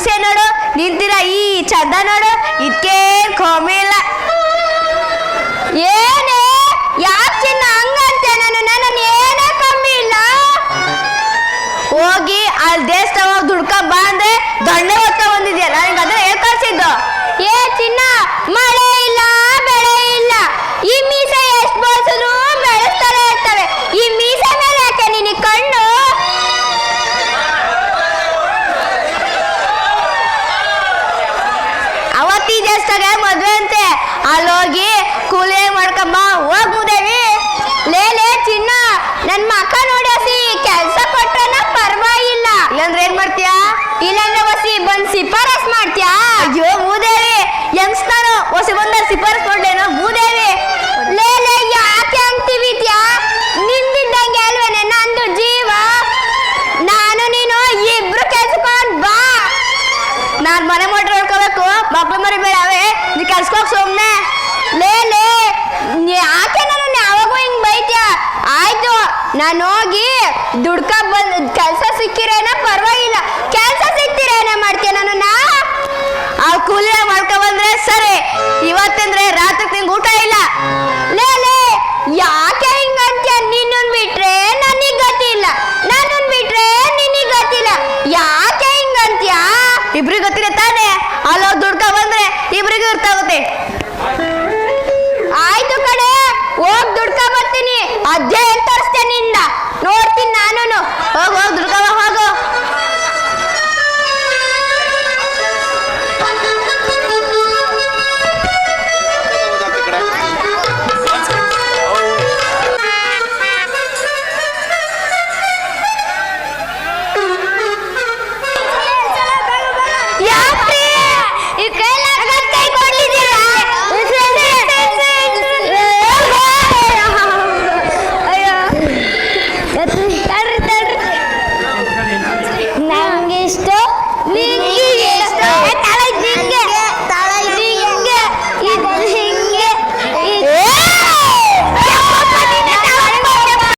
dice no ಹೊಸ ಬಂದ ಶಿಫಾರಸ್ ಕೊಡ್ಲೇನೋ ಲೇ ಲೇಲೆ ಯಾಕೆ ಅಂತೀವಿದ್ಯಾ ನಿಂದಿದ್ದಂಗೆ ಅಲ್ವೇನೆ ನಂದು ಜೀವ? ನಾನು, ನೀನು ಇಬ್ರು ಕೆಲ್ಸಕೊಂಡ್ ಬಾ. ನಾನು ಮನೆ ಮೋಟ್ರ್ ನೋಡ್ಕೋಬೇಕು, ಮಕ್ಳು ಮರಿ ಬೇಡವೆ, ನೀ ಸುಮ್ಮನೆ ಲೇ ಲೇ ಯಾಕೆ ನನ್ನ ಯಾವಾಗೂ ಹಿಂಗ್ ಬೈತ್ಯಾ? ಆಯ್ತು, ನಾನು ಹೋಗಿ ದುಡ್ಕ ಬಂದ್, ಕೆಲ್ಸ ಸಿಕ್ಕಿರೇನ ಪರವಾಗಿಲ್ಲ. ಇಬ್ರಿಗೆ ಗೊತ್ತಿದೆ ತಾನೆ? ಅಲ್ಲ ದುಡ್ಕ ಬಂದ್ರೆ ಇಬ್ರಿಗೆ ಇರ್ತಾಗುತ್ತೆ. ಆಯ್ತು ಕಡೆ ಹೋಗ್ ದುಡ್ಕ ಬರ್ತೀನಿ. ಅಜ್ಜೆ ತೋರಿಸ್ತೇನೆ ನೋಡ್ತೀನಿ ನಾನು ಹೋಗ್ ಹೋಗ್, ದುಡ್ಕ